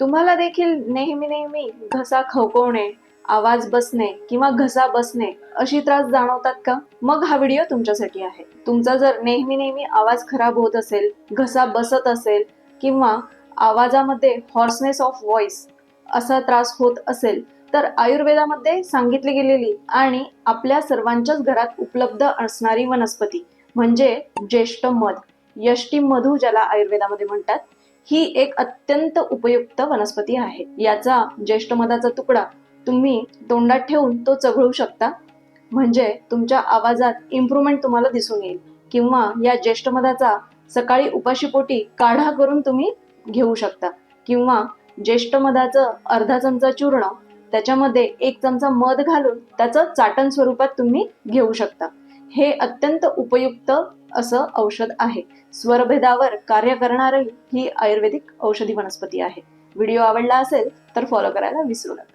तुम्हाला देखील नेहमी नेहमी घसा खवकवणे आवाज बसणे किंवा घसा बसणे अशी त्रास जाणवतात का? मग हा व्हिडिओ तुमच्यासाठी आहे. तुमचा जर नेहमी नेहमी आवाज खराब होत असेल घसा बसत असेल किंवा आवाजामध्ये हॉर्सनेस ऑफ व्हॉइस असा त्रास होत असेल तर आयुर्वेदामध्ये सांगितली गेलेली आणि आपल्या सर्वांच्याच घरात उपलब्ध असणारी वनस्पती म्हणजे ज्येष्ठ मध यष्टी मधू ज्याला आयुर्वेदामध्ये म्हणतात ही एक अत्यंत उपयुक्त वनस्पती आहे. याचा ज्येष्ठ मधाचा तुकडा तुम्ही तोंडात ठेवून तो चघळू शकता. म्हणजे तुमच्या आवाजात इम्प्रुव्हमेंट तुम्हाला दिसून येईल. किंवा या ज्येष्ठ मधाचा सकाळी उपाशीपोटी काढा करून तुम्ही घेऊ शकता. किंवा ज्येष्ठ मधाचं अर्धा चमचा चूर्ण त्याच्यामध्ये एक चमचा मध घालून त्याचं चाटण स्वरूपात तुम्ही घेऊ शकता. हे अत्यंत उपयुक्त असं औषध आहे. स्वरभेदावर कार्य करणारी ही आयुर्वेदिक औषधी वनस्पती आहे. व्हिडिओ आवडला असेल तर फॉलो करायला विसरू नका.